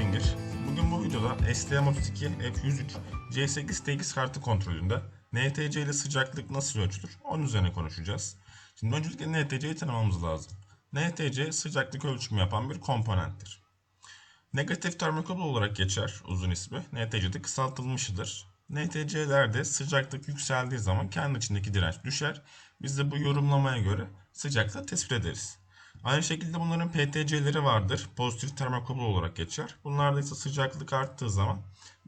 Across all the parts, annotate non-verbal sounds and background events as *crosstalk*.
Çengir. Bugün bu videoda STM32 F103 C8 TX kartı kontrolünde NTC ile sıcaklık nasıl ölçülür onun üzerine konuşacağız. Şimdi öncelikle NTC'yi tanımamız lazım. NTC sıcaklık ölçümü yapan bir komponenttir. Negatif termokablo olarak geçer uzun ismi. NTC'de kısaltılmışıdır. NTC'lerde sıcaklık yükseldiği zaman kendi içindeki direnç düşer. Biz de bu yorumlamaya göre sıcaklığı tespit ederiz. Aynı şekilde bunların PTC'leri vardır. Pozitif termokablo olarak geçer. Bunlarda ise sıcaklık arttığı zaman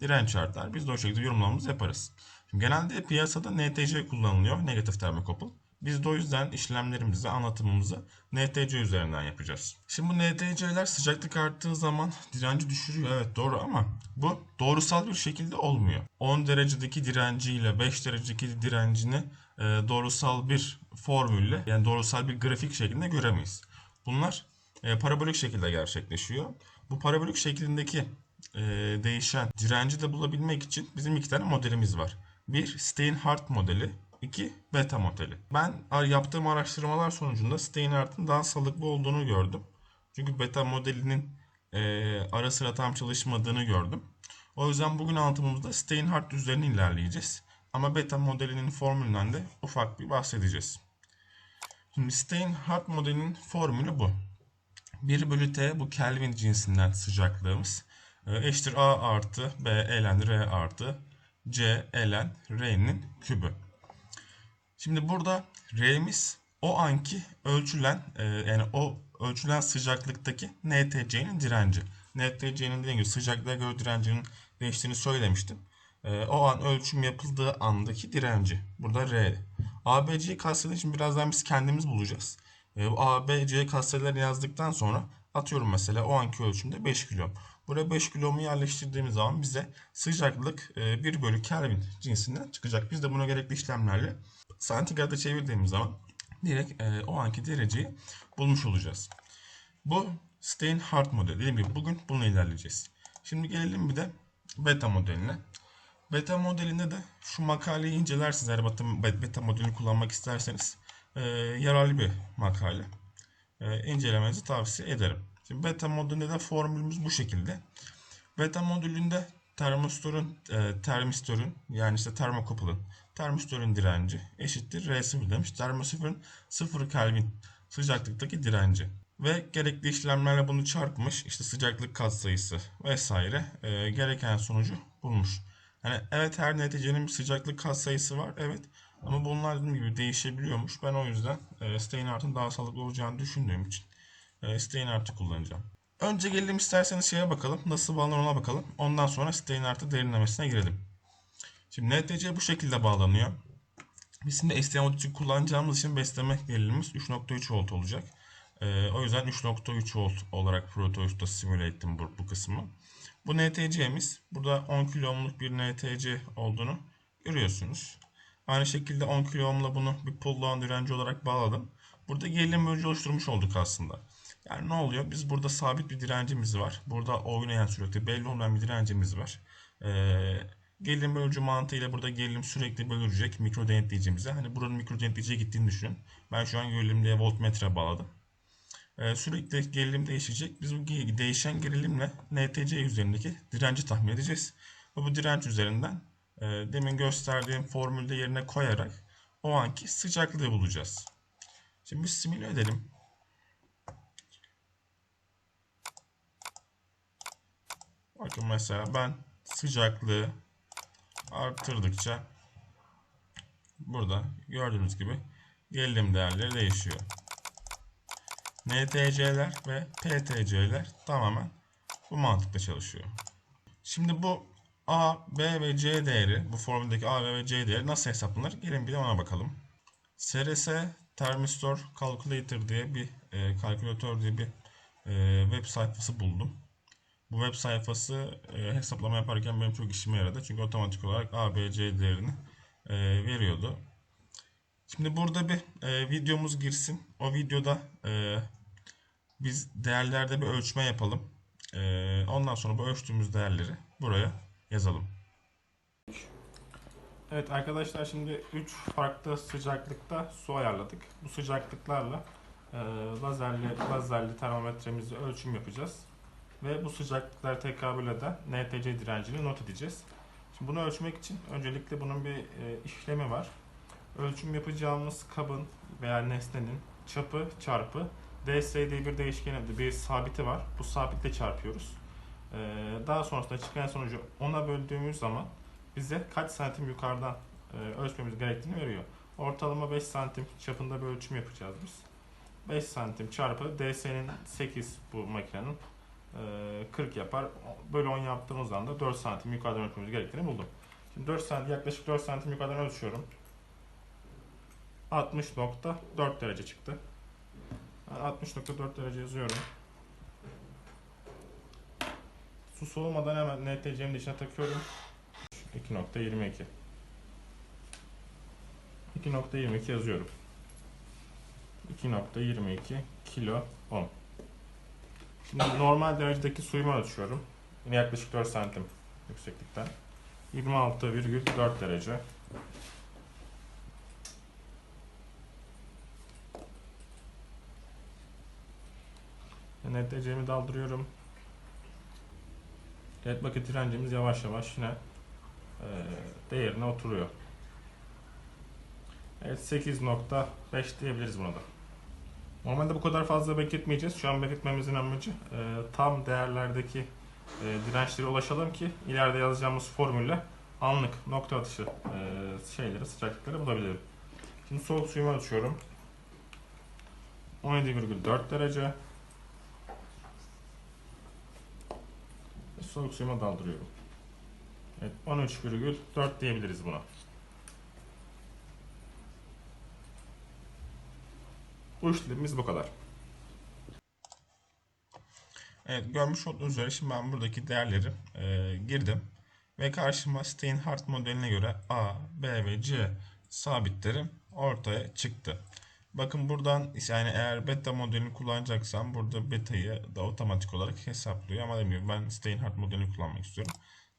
direnç artar. Biz de o şekilde yorumlamamızı yaparız. Şimdi genelde piyasada NTC kullanılıyor. Negatif termokablo. Biz de o yüzden işlemlerimizi, anlatımımızı NTC üzerinden yapacağız. Şimdi bu NTC'ler sıcaklık arttığı zaman direnci düşürüyor. Evet doğru ama bu doğrusal bir şekilde olmuyor. 10 derecedeki direnciyle 5 derecedeki direncini e, doğrusal bir formülle yani doğrusal bir grafik şeklinde göremeyiz. Bunlar e, parabolik şekilde gerçekleşiyor. Bu parabolik şeklindeki e, değişen direnci de bulabilmek için bizim iki tane modelimiz var. Bir Steinhardt modeli, iki beta modeli. Ben yaptığım araştırmalar sonucunda Steinhardt'ın daha sağlıklı olduğunu gördüm. Çünkü beta modelinin e, ara sıra tam çalışmadığını gördüm. O yüzden bugün altımızda Steinhardt üzerine ilerleyeceğiz. Ama beta modelinin formülünden de ufak bir bahsedeceğiz. Şimdi Steinhardt modelinin formülü bu. 1 bölü T bu Kelvin cinsinden sıcaklığımız. E, eşittir A artı B ln R artı C ln R'nin kübü. Şimdi burada R'miz o anki ölçülen e, yani o ölçülen sıcaklıktaki NTC'nin direnci. NTC'nin dediğim gibi sıcaklığa göre direncinin değiştiğini söylemiştim. E, o an ölçüm yapıldığı andaki direnci. Burada R. ABC katsayıları için birazdan biz kendimiz bulacağız. E, ABC katsayılarını yazdıktan sonra atıyorum mesela o anki ölçümde 5 kilo. Buraya 5 kilomu yerleştirdiğimiz zaman bize sıcaklık e, 1 bölü Kelvin cinsinden çıkacak. Biz de buna gerekli işlemlerle santigrada çevirdiğimiz zaman direkt e, o anki dereceyi bulmuş olacağız. Bu Steinhardt modeli. Dediğim gibi bugün bununla ilerleyeceğiz. Şimdi gelelim bir de beta modeline. Beta modelinde de şu makaleyi incelersiniz eğer beta, beta modelini kullanmak isterseniz. E, yararlı bir makale. E, incelemenizi tavsiye ederim. Şimdi beta modülünde de formülümüz bu şekilde. Beta modülünde termostörün, e, termistörün yani işte termokapılın termistörün direnci eşittir R0 demiş. Termosiförün 0 Kelvin sıcaklıktaki direnci. Ve gerekli işlemlerle bunu çarpmış. işte sıcaklık katsayısı vesaire e, gereken sonucu bulmuş. Hani evet her neticenin bir sıcaklık katsayısı var. Evet. Ama bunlar dediğim gibi değişebiliyormuş. Ben o yüzden e, Steinhardt'ın daha sağlıklı olacağını düşündüğüm için e, Steinhardt'ı kullanacağım. Önce gelelim isterseniz şeye bakalım. Nasıl bağlanır ona bakalım. Ondan sonra Steinhardt'ı derinlemesine girelim. Şimdi NTC bu şekilde bağlanıyor. Biz şimdi STM32 kullanacağımız için besleme gerilimimiz 3.3 volt olacak. Ee, o yüzden 3.3 volt olarak Proteus'ta simüle ettim bu, bu kısmı. Bu NTC'miz. Burada 10 kilo ohmluk bir NTC olduğunu görüyorsunuz. Aynı şekilde 10 kilo ohmla bunu bir pull down direnci olarak bağladım. Burada gerilim bölücü oluşturmuş olduk aslında. Yani ne oluyor? Biz burada sabit bir direncimiz var. Burada oynayan sürekli belli olmayan bir direncimiz var. Ee, gerilim bölücü mantığıyla burada gerilim sürekli bölünecek mikro denetleyicimize. Hani buranın mikro denetleyiciye gittiğini düşünün. Ben şu an gerilimliğe voltmetre bağladım. Ee, sürekli gerilim değişecek. Biz bu değişen gerilimle NTC üzerindeki direnci tahmin edeceğiz. Ve bu direnç üzerinden e, demin gösterdiğim formülde yerine koyarak o anki sıcaklığı bulacağız. Şimdi biz simüle edelim. Bakın mesela ben sıcaklığı arttırdıkça burada gördüğünüz gibi gerilim değerleri değişiyor. NTC'ler ve PTC'ler tamamen bu mantıkla çalışıyor. Şimdi bu A, B ve C değeri, bu formüldeki A, B ve C değeri nasıl hesaplanır? Gelin bir de ona bakalım. SRS Thermistor Calculator diye bir e, kalkülatör diye bir e, web sayfası buldum. Bu web sayfası e, hesaplama yaparken benim çok işime yaradı. Çünkü otomatik olarak A, B, C değerini e, veriyordu. Şimdi burada bir e, videomuz girsin. O videoda e, biz değerlerde bir ölçme yapalım. E, ondan sonra bu ölçtüğümüz değerleri buraya yazalım. Evet arkadaşlar şimdi 3 farklı sıcaklıkta su ayarladık. Bu sıcaklıklarla e, lazerli lazerli termometremizle ölçüm yapacağız. ve bu sıcaklıklara tekabül eden NTC direncini not edeceğiz. Şimdi bunu ölçmek için öncelikle bunun bir e, işlemi var. Ölçüm yapacağımız kabın veya nesnenin çapı çarpı ds diye bir değişkeni, bir sabiti var. Bu sabitle çarpıyoruz. Ee, daha sonrasında çıkan sonucu 10'a böldüğümüz zaman bize kaç santim yukarıdan e, ölçmemiz gerektiğini veriyor. Ortalama 5 santim çapında bir ölçüm yapacağız biz. 5 santim çarpı DS'nin 8 bu makinenin e, 40 yapar. Bölü 10 yaptığımız zaman da 4 santim yukarıdan ölçmemiz gerektiğini buldum. Şimdi 4 santim, yaklaşık 4 santim yukarıdan ölçüyorum. 60.4 derece çıktı. Ben 60.4 derece yazıyorum. Su soğumadan hemen NTC'nin dışına takıyorum. 2.22 2.22 yazıyorum. 2.22 kilo ohm. Şimdi normal derecedeki suyumu ölçüyorum. Yine yaklaşık 4 santim yükseklikten. 26,4 derece. NTC'mi daldırıyorum. Evet bakın direncimiz yavaş yavaş yine e, değerine oturuyor. Evet 8.5 diyebiliriz buna da. Normalde bu kadar fazla bekletmeyeceğiz. Şu an bekletmemizin amacı e, tam değerlerdeki e, dirençlere ulaşalım ki ileride yazacağımız formülle anlık nokta atışı e, şeyleri, sıcaklıkları bulabilirim. Şimdi soğuk suyumu açıyorum. 17,4 derece. Soğuk suyuma daldırıyorum. Evet 13,4 diyebiliriz buna. Bu işlemimiz bu kadar. Evet görmüş olduğunuz üzere şimdi ben buradaki değerleri e, girdim. Ve karşıma Steinhardt modeline göre A, B ve C sabitlerim ortaya çıktı. Bakın buradan yani eğer beta modelini kullanacaksam burada beta'yı da otomatik olarak hesaplıyor. Ama demiyorum ben Steinhardt modelini kullanmak istiyorum.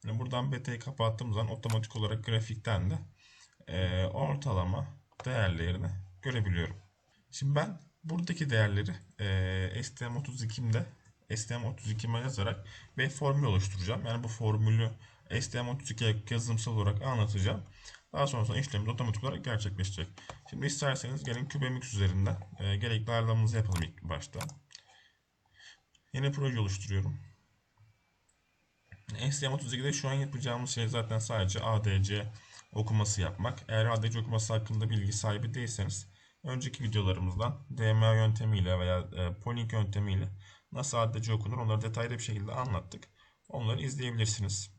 Yani buradan beta'yı kapattığım zaman otomatik olarak grafikten de e, ortalama değerlerini görebiliyorum. Şimdi ben buradaki değerleri e, STM32'imde STM32'me yazarak bir formül oluşturacağım. Yani bu formülü STM32'ye yazılımsal olarak anlatacağım. Daha sonrasında işlemimiz otomatik olarak gerçekleşecek. Şimdi isterseniz gelin CubeMX üzerinden e, gerekli ayarlamamızı yapalım ilk başta. Yeni proje oluşturuyorum. STM32'de şu an yapacağımız şey zaten sadece ADC okuması yapmak. Eğer ADC okuması hakkında bilgi sahibi değilseniz önceki videolarımızdan DMA yöntemiyle veya e, Polink yöntemiyle nasıl ADC okunur onları detaylı bir şekilde anlattık. Onları izleyebilirsiniz.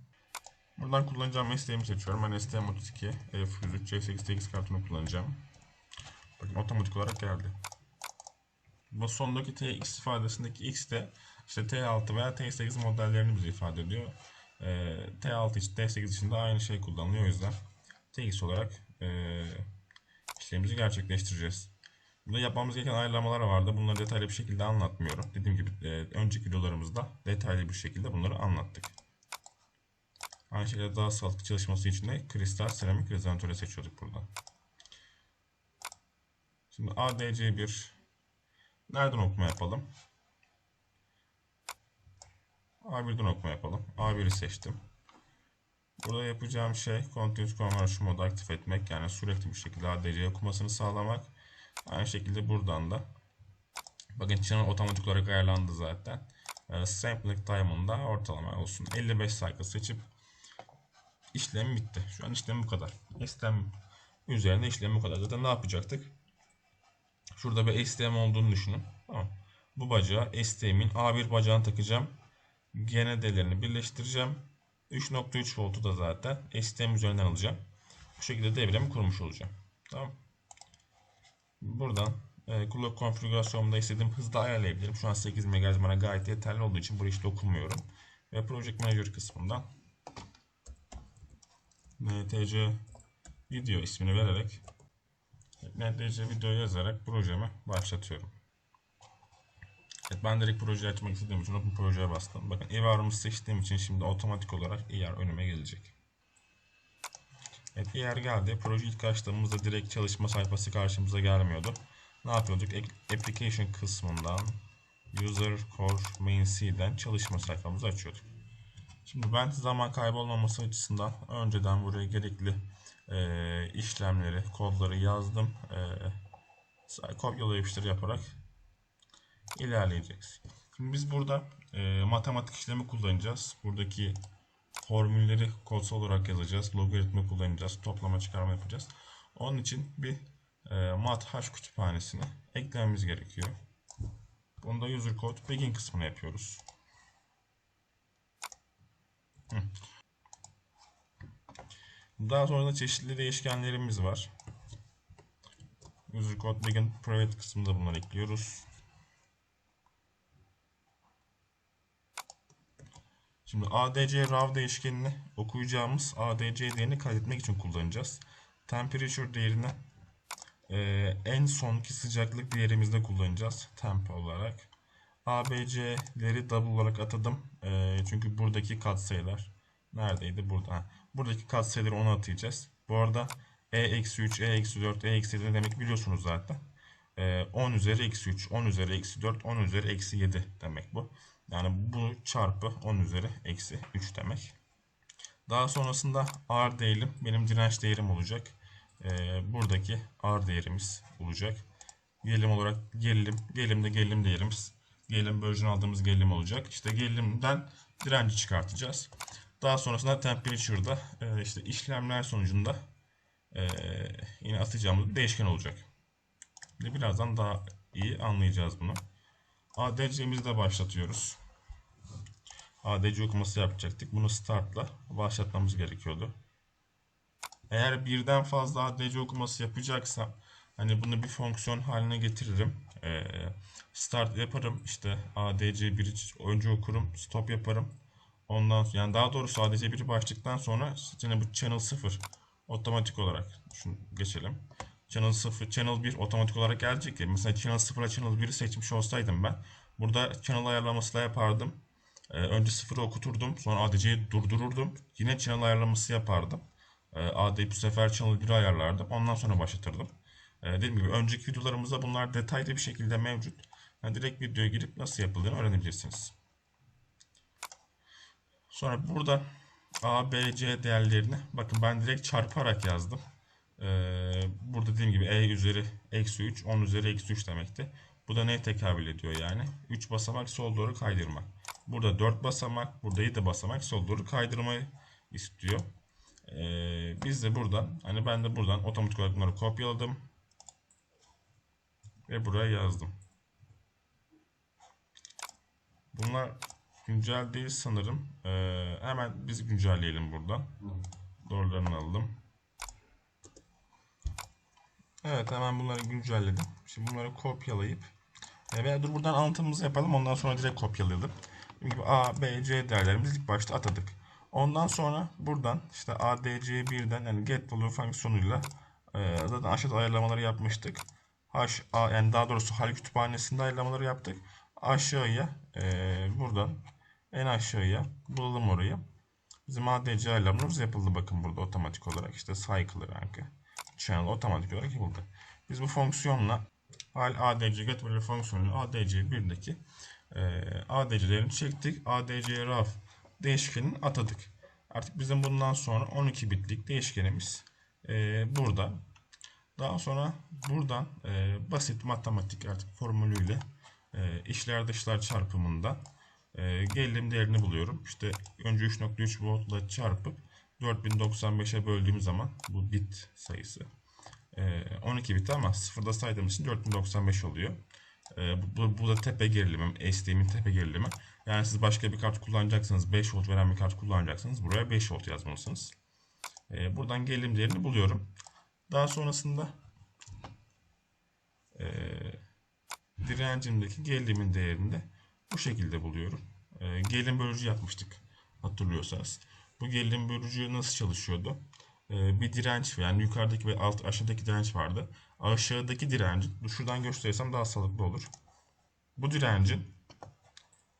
Buradan kullanacağım STM'i seçiyorum. Ben STM32 F103 C8TX kartını kullanacağım. Bakın otomatik olarak geldi. Bu sondaki TX ifadesindeki X de işte T6 veya T8 modellerini bize ifade ediyor. E, T6 için T8 için de aynı şey kullanılıyor. O yüzden TX olarak e, işlemimizi gerçekleştireceğiz. Burada yapmamız gereken ayarlamalar vardı. Bunları detaylı bir şekilde anlatmıyorum. Dediğim gibi e, önceki videolarımızda detaylı bir şekilde bunları anlattık. Aynı şekilde daha sağlıklı çalışması için de kristal seramik rezonatörü seçiyorduk buradan. Şimdi ADC1 nereden okuma yapalım? A1'den okuma yapalım. A1'i seçtim. Burada yapacağım şey Continuous Conversion modu aktif etmek. Yani sürekli bir şekilde ADC okumasını sağlamak. Aynı şekilde buradan da bakın channel otomatik olarak ayarlandı zaten. E, sampling time'ında ortalama olsun. 55 sayfa seçip işlem bitti. Şu an işlem bu kadar. İşlem üzerinde işlem bu kadar. Zaten ne yapacaktık? Şurada bir STM olduğunu düşünün. Tamam. Bu bacağı STM'in A1 bacağını takacağım. GND'lerini birleştireceğim. 3.3 voltu da zaten STM üzerinden alacağım. Bu şekilde devremi kurmuş olacağım. Tamam. Buradan e, clock konfigürasyonunda istediğim hızda ayarlayabilirim. Şu an 8 MHz bana gayet yeterli olduğu için burayı hiç dokunmuyorum. Ve Project Manager kısmından NTC video ismini vererek NTC video yazarak projemi başlatıyorum. Evet, ben direkt proje açmak istediğim için Open Proje'ye bastım. Bakın EVR'ımı seçtiğim için şimdi otomatik olarak ER önüme gelecek. Evet ER geldi. Proje ilk açtığımızda direkt çalışma sayfası karşımıza gelmiyordu. Ne yapıyorduk? Application kısmından user core main C'den çalışma sayfamızı açıyorduk. Şimdi ben zaman kaybolmaması açısından önceden buraya gerekli e, işlemleri, kodları yazdım. E, kopyala yapıştır yaparak ilerleyeceğiz. Şimdi biz burada e, matematik işlemi kullanacağız. Buradaki formülleri kodsal olarak yazacağız. Logaritma kullanacağız. Toplama çıkarma yapacağız. Onun için bir e, mat hash kütüphanesine eklememiz gerekiyor. Bunda user code begin kısmını yapıyoruz. Daha sonra da çeşitli değişkenlerimiz var. User code begin private kısmında bunları ekliyoruz. Şimdi ADC raw değişkenini okuyacağımız ADC değerini kaydetmek için kullanacağız. Temperature değerini e, en sonki sıcaklık değerimizde kullanacağız. Temp olarak. ABC'leri double olarak atadım. E, çünkü buradaki katsayılar neredeydi? Burada. Ha, buradaki katsayıları ona atayacağız. Bu arada E-3, E-4, E-7 demek biliyorsunuz zaten. E, 10 üzeri eksi 3, 10 üzeri eksi 4, 10 üzeri eksi 7 demek bu. Yani bu çarpı 10 üzeri eksi 3 demek. Daha sonrasında R değerim benim direnç değerim olacak. Ee, buradaki R değerimiz olacak. Gerilim olarak gerilim, gerilim de gerilim değerimiz. Gerilim bölücünü aldığımız gerilim olacak. İşte gerilimden direnci çıkartacağız. Daha sonrasında temperature'da e, işte işlemler sonucunda e, yine atacağımız değişken olacak. Birazdan daha iyi anlayacağız bunu. ADC'mizi de başlatıyoruz. ADC okuması yapacaktık. Bunu startla başlatmamız gerekiyordu. Eğer birden fazla ADC okuması yapacaksam hani bunu bir fonksiyon haline getiririm. Ee, start yaparım. İşte ADC 1 önce okurum. Stop yaparım. Ondan sonra yani daha doğrusu ADC 1'i başladıktan sonra yine bu channel 0 otomatik olarak şunu geçelim. Channel 0, Channel 1 otomatik olarak gelecek ya. Mesela Channel 0'a Channel 1'i seçmiş olsaydım ben. Burada Channel ayarlaması da yapardım. Ee, önce 0'ı okuturdum. Sonra ADC'yi durdururdum. Yine Channel ayarlaması yapardım. Ee, AD'yi bu sefer Channel 1'i ayarlardım. Ondan sonra başlatırdım. Ee, dediğim gibi önceki videolarımızda bunlar detaylı bir şekilde mevcut. Yani direkt videoya girip nasıl yapıldığını öğrenebilirsiniz. Sonra burada A, B, C değerlerini bakın ben direkt çarparak yazdım. Ee, burada dediğim gibi e üzeri eksi 3, 10 üzeri eksi 3 demekti. Bu da neye tekabül ediyor yani? 3 basamak sol doğru kaydırma. Burada 4 basamak, burada 7 basamak sol doğru kaydırmayı istiyor. Ee, biz de buradan, hani ben de buradan otomatik olarak bunları kopyaladım. Ve buraya yazdım. Bunlar güncel değil sanırım. Ee, hemen biz güncelleyelim buradan. Doğrularını aldım. Evet hemen bunları güncelledim. Şimdi bunları kopyalayıp e, veya dur buradan anlatımımızı yapalım ondan sonra direkt kopyalayalım. Gibi A, B, C değerlerimizi ilk başta atadık. Ondan sonra buradan işte ADC1'den yani get value fonksiyonuyla e, zaten aşağıda ayarlamaları yapmıştık. H, A, yani daha doğrusu hal kütüphanesinde ayarlamaları yaptık. Aşağıya e, buradan en aşağıya bulalım orayı. Bizim ADC ayarlamamız yapıldı bakın burada otomatik olarak işte cycle rankı channel otomatik olarak yapıldı. Biz bu fonksiyonla hal adc get value fonksiyonuyla adc 1'deki e, adc'lerini çektik. adc raf değişkenini atadık. Artık bizim bundan sonra 12 bitlik değişkenimiz e, burada. Daha sonra buradan e, basit matematik artık formülüyle e, işler dışlar çarpımında e, gerilim değerini buluyorum. İşte önce 3.3 voltla çarpıp 4095'e böldüğüm zaman bu bit sayısı 12 bit ama sıfırda saydığımız için 4095 oluyor. Bu, bu da tepe gerilimim, SD'min tepe gerilimi. Yani siz başka bir kart kullanacaksanız 5 volt veren bir kart kullanacaksanız buraya 5 volt yazmalısınız. Buradan gerilim değerini buluyorum. Daha sonrasında direncimdeki gerilimin değerini de bu şekilde buluyorum. Gerilim bölücü yapmıştık hatırlıyorsanız. Bu gerilim bölücü nasıl çalışıyordu? Ee, bir direnç yani yukarıdaki ve alt aşağıdaki direnç vardı. Aşağıdaki direnci şuradan gösterirsem daha sağlıklı olur. Bu direncin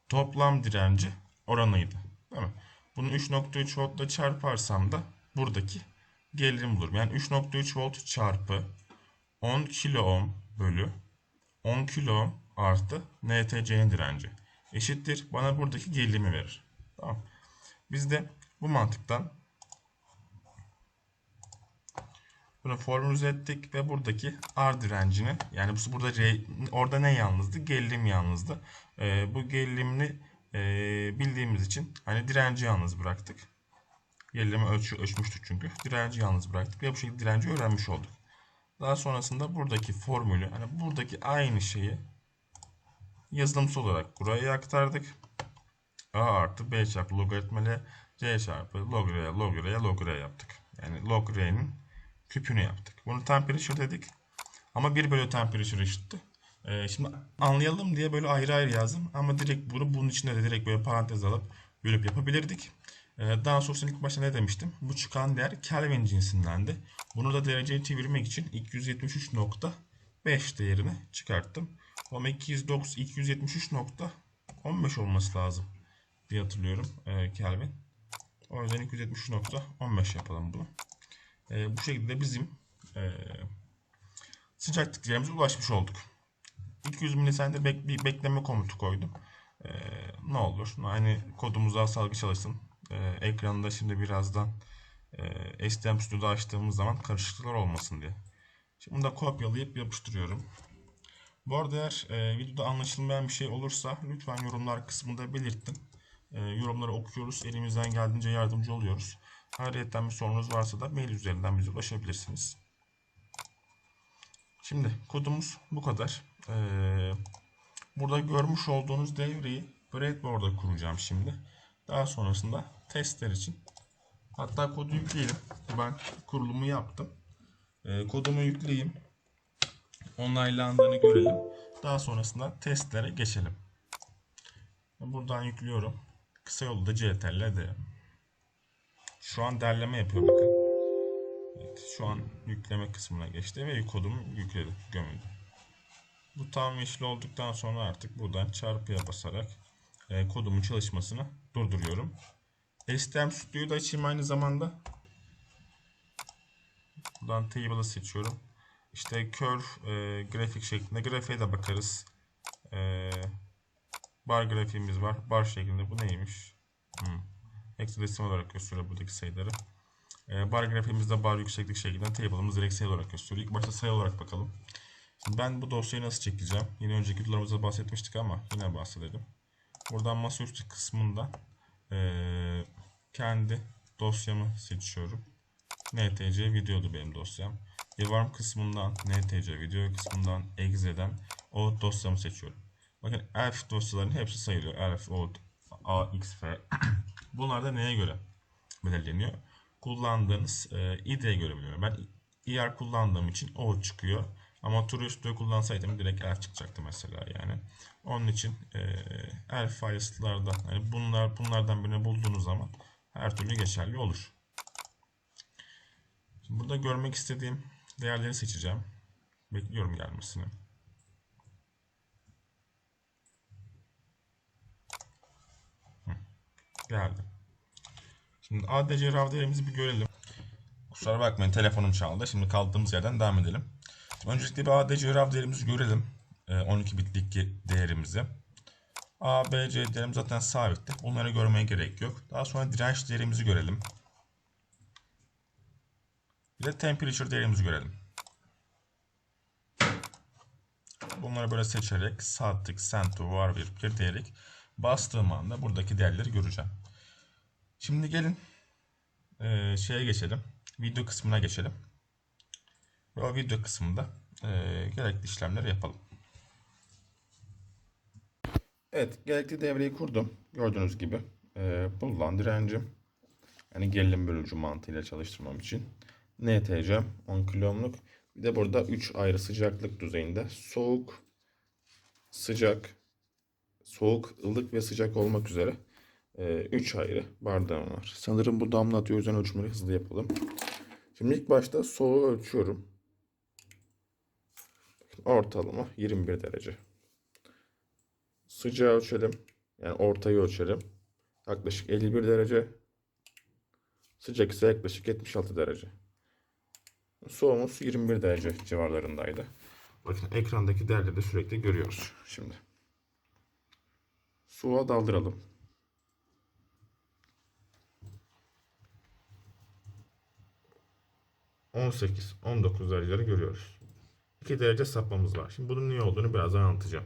toplam direnci oranıydı. Değil mi? Bunu 3.3 voltla çarparsam da buradaki gerilim bulurum. Yani 3.3 volt çarpı 10 kilo ohm bölü 10 kilo ohm artı NTC'nin direnci eşittir. Bana buradaki gerilimi verir. Tamam. Biz de bu mantıktan bunu formülize ettik ve buradaki R direncini yani bu- burada R, orada ne yalnızdı? Gerilim yalnızdı. Ee, bu gerilimini e, bildiğimiz için hani direnci yalnız bıraktık. Gerilimi ölçü, ölçmüştük çünkü. Direnci yalnız bıraktık ve bu şekilde direnci öğrenmiş olduk. Daha sonrasında buradaki formülü hani buradaki aynı şeyi yazılımsal olarak buraya aktardık. A artı B çarpı logaritma C çarpı log R, log R, log R yaptık. Yani log R'nin küpünü yaptık. Bunu temperature dedik. Ama 1 bölü temperature eşitti. Ee, şimdi anlayalım diye böyle ayrı ayrı yazdım. Ama direkt bunu bunun içinde de direkt böyle parantez alıp bölüp yapabilirdik. Ee, daha sonrasında ilk başta ne demiştim? Bu çıkan değer Kelvin cinsindendi. Bunu da dereceye çevirmek için 273.5 değerini çıkarttım. Ama 209, 273.15 olması lazım diye hatırlıyorum e, Kelvin. O yüzden 273.15 yapalım bunu. E, bu şekilde bizim e, sıcaklık ulaşmış olduk. 200 milisaniye bek, bir bekleme komutu koydum. E, ne olur hani kodumuz daha sağlıklı çalışsın. E, ekranda şimdi birazdan e, STM Studio'da açtığımız zaman karışıklıklar olmasın diye. Şimdi bunu da kopyalayıp yapıştırıyorum. Bu arada eğer e, videoda anlaşılmayan bir şey olursa lütfen yorumlar kısmında belirtin. E, yorumları okuyoruz. Elimizden geldiğince yardımcı oluyoruz. Ayrıca bir sorunuz varsa da mail üzerinden bize ulaşabilirsiniz. Şimdi kodumuz bu kadar. E, burada görmüş olduğunuz devreyi breadboard'a kuracağım şimdi. Daha sonrasında testler için hatta kodu yükleyelim. Ben kurulumu yaptım. E, kodumu yükleyeyim onaylandığını görelim. Daha sonrasında testlere geçelim. Buradan yüklüyorum. Kısa yolu da CTRL D. Şu an derleme yapıyor bakın. Evet, şu an yükleme kısmına geçti ve kodumu yükledi, gömüldü. Bu tam yeşil olduktan sonra artık buradan çarpıya basarak e, kodumun çalışmasını durduruyorum. STM Studio'yu da açayım aynı zamanda. Buradan table'ı seçiyorum. İşte curve e, grafik şeklinde grafiğe de bakarız. E, bar grafiğimiz var. Bar şeklinde. Bu neymiş? Hmm. Hexadesimal olarak gösteriyor buradaki sayıları. E, bar grafiğimizde bar yükseklik şeklinde. Table'ımız direkt sayı olarak gösteriyor. İlk başta sayı olarak bakalım. Şimdi ben bu dosyayı nasıl çekeceğim? Yine önceki videolarımızda bahsetmiştik ama yine bahsedelim. Buradan masaüstü kısmında e, kendi dosyamı seçiyorum. NTC videodu benim dosyam. Devam kısmından NTC video kısmından exe'den o dosyamı seçiyorum. Bakın elf dosyaların hepsi sayılıyor. Elf, old, AXF. *clears throat* Bunlar da neye göre belirleniyor? Kullandığınız e, ID'ye göre belirleniyor. Ben ER kullandığım için o çıkıyor. Ama True'yu kullansaydım direkt elf çıkacaktı mesela yani. Onun için e, elf files'larda yani bunlar bunlardan birini bulduğunuz zaman her türlü geçerli olur. Şimdi burada görmek istediğim değerleri seçeceğim. Bekliyorum gelmesini. Geldi. Şimdi ADC RAW değerimizi bir görelim. Kusura bakmayın telefonum çaldı. Şimdi kaldığımız yerden devam edelim. Öncelikle bir ADC RAW değerimizi görelim. Ee, 12 bitlik değerimizi. A, B, C değerim zaten sabitti. Onları görmeye gerek yok. Daha sonra direnç değerimizi görelim. Bir de temperature değerimizi görelim. Bunları böyle seçerek sağ tık send to var bir bir diyerek bastığım anda buradaki değerleri göreceğim. Şimdi gelin e, şeye geçelim. Video kısmına geçelim. Ve video kısmında e, gerekli işlemleri yapalım. Evet, gerekli devreyi kurdum. Gördüğünüz gibi. E, bulunan direncim. Yani gerilim bölücü mantığıyla çalıştırmam için. NTC 10 kilomluk. Bir de burada 3 ayrı sıcaklık düzeyinde soğuk, sıcak, soğuk, ılık ve sıcak olmak üzere 3 ayrı bardağım var. Sanırım bu damlatıyor o yüzden ölçümleri hızlı yapalım. Şimdi ilk başta soğuğu ölçüyorum. Ortalama 21 derece. Sıcağı ölçelim. Yani ortayı ölçelim. Yaklaşık 51 derece. Sıcak ise yaklaşık 76 derece. Soğumuz 21 derece civarlarındaydı. Bakın ekrandaki değerleri de sürekli görüyoruz. Şimdi. Suya daldıralım. ...18, 19 dereceleri görüyoruz. 2 derece sapmamız var. Şimdi bunun niye olduğunu birazdan anlatacağım.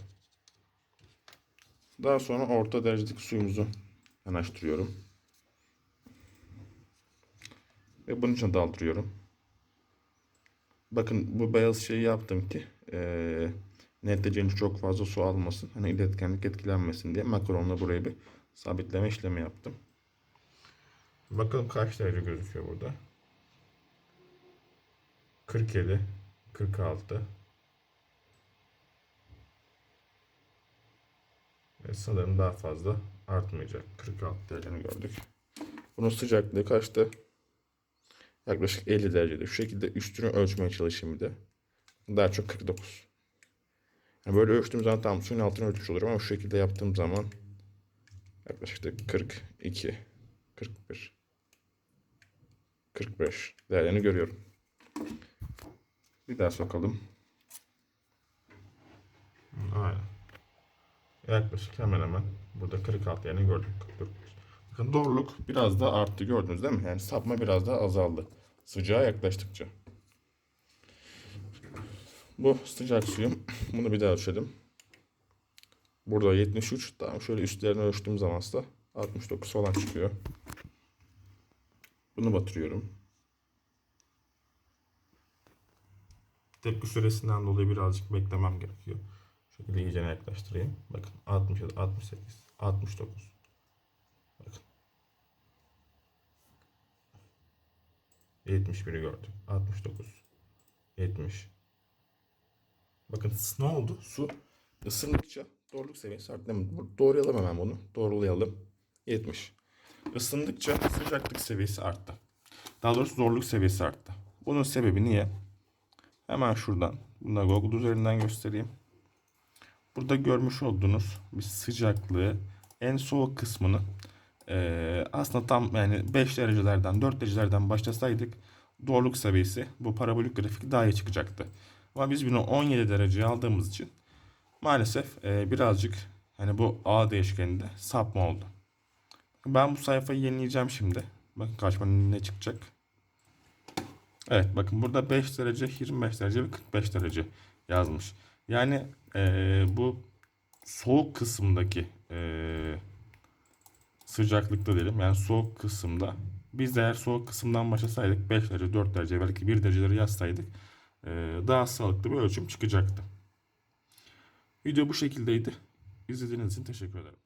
Daha sonra orta derecedeki suyumuzu yanaştırıyorum. Ve bunun için daldırıyorum. Bakın bu beyaz şeyi yaptım ki eee neticeniz çok fazla su almasın. Hani iletkenlik etkilenmesin diye makaronla buraya bir sabitleme işlemi yaptım. Bakalım kaç derece gözüküyor burada. 47, 46. Ve sanırım daha fazla artmayacak. 46 dereceni gördük. Bunun sıcaklığı kaçtı? Yaklaşık 50 derecede. Şu şekilde üstünü ölçmeye çalışayım bir de. Daha çok 49. Yani böyle ölçtüğüm zaman tam suyun altını ölçmüş olurum ama şu şekilde yaptığım zaman yaklaşık da 42, 41, 45 değerlerini görüyorum. Bir daha sokalım. Aynen. Yaklaşık hemen hemen burada 46 yerini gördük. 44. Bakın doğruluk biraz daha arttı gördünüz değil mi? Yani sapma biraz daha azaldı. Sıcağa yaklaştıkça. Bu sıcak suyum. Bunu bir daha ölçelim. Burada 73. Tamam şöyle üstlerini ölçtüğüm zaman da 69 falan çıkıyor. Bunu batırıyorum. Tepki süresinden dolayı birazcık beklemem gerekiyor. Şekilde iyice yaklaştırayım. Bakın 67, 68, 69. Bakın. 71'i gördüm. 69. 70. Bakın ne oldu? Su ısındıkça doğruluk seviyesi arttı. Doğrulayalım hemen bunu. Doğrulayalım. 70. Isındıkça sıcaklık seviyesi arttı. Daha doğrusu zorluk seviyesi arttı. Bunun sebebi niye? Hemen şuradan. Bunu da Google üzerinden göstereyim. Burada görmüş olduğunuz bir sıcaklığı en soğuk kısmını eee, aslında tam yani 5 derecelerden 4 derecelerden başlasaydık doğruluk seviyesi bu parabolik grafik daha iyi çıkacaktı. Ama biz bunu 17 dereceye aldığımız için maalesef eee, birazcık hani bu A değişkeninde sapma oldu. Ben bu sayfayı yenileyeceğim şimdi. Bakın karşıma ne çıkacak. Evet bakın burada 5 derece, 25 derece ve 45 derece yazmış. Yani eee, bu soğuk kısımdaki eee sıcaklıkta diyelim yani soğuk kısımda biz eğer soğuk kısımdan başlasaydık 5 derece 4 derece belki 1 dereceleri yazsaydık eee, daha sağlıklı bir ölçüm çıkacaktı. Video bu şekildeydi. İzlediğiniz için teşekkür ederim.